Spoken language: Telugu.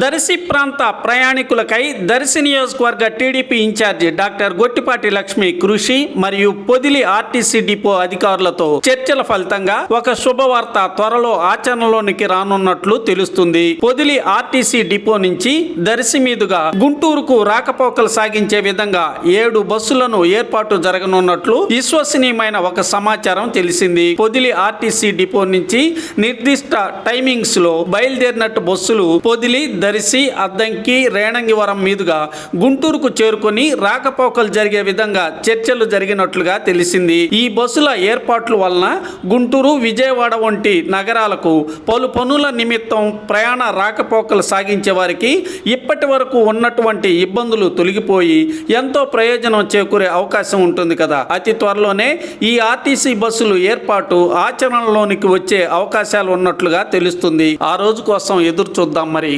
దర్శి ప్రాంత ప్రయాణికులకై దర్శి నియోజకవర్గ TDP incharge doctor Gottipati Lakshmi కృషి మరియు పొదిలి ఆర్టీసీ డిపో అధికారులతో చర్చల ఫలితంగా ఒక శుభవార్త త్వరలో ఆచరణలోనికి రానున్నట్లు తెలుస్తుంది. పొదిలి ఆర్టీసీ డిపో నుంచి దర్శి మీదుగా గుంటూరుకు రాకపోకలు సాగించే విధంగా ఏడు బస్సులను ఏర్పాటు జరగనున్నట్లు విశ్వసనీయమైన ఒక సమాచారం తెలిసింది. పొదిలి ఆర్టీసీ డిపో నుంచి నిర్దిష్ట టైమింగ్స్లో బయలుదేరినట్టు బస్సులు పొదిలి దరిసి అద్దంకి రేణంగివరం మీదుగా గుంటూరుకు చేరుకొని రాకపోకలు జరిగే విధంగా చర్చలు జరిగినట్లుగా తెలిసింది. ఈ బస్సుల ఏర్పాట్ల వలన గుంటూరు విజయవాడ వంటి నగరాలకు పలు పనుల నిమిత్తం ప్రయాణ రాకపోకలు సాగించే వారికి ఇప్పటి వరకు ఉన్నటువంటి ఇబ్బందులు తొలగిపోయి ఎంతో ప్రయోజనం చేకూరే అవకాశం ఉంటుంది కదా. అతి త్వరలోనే ఈ ఆర్టీసీ బస్సులు ఏర్పాటు ఆచరణలోనికి వచ్చే అవకాశాలు ఉన్నట్లుగా తెలుస్తుంది. ఆ రోజు కోసం ఎదురు చూద్దాం మరి.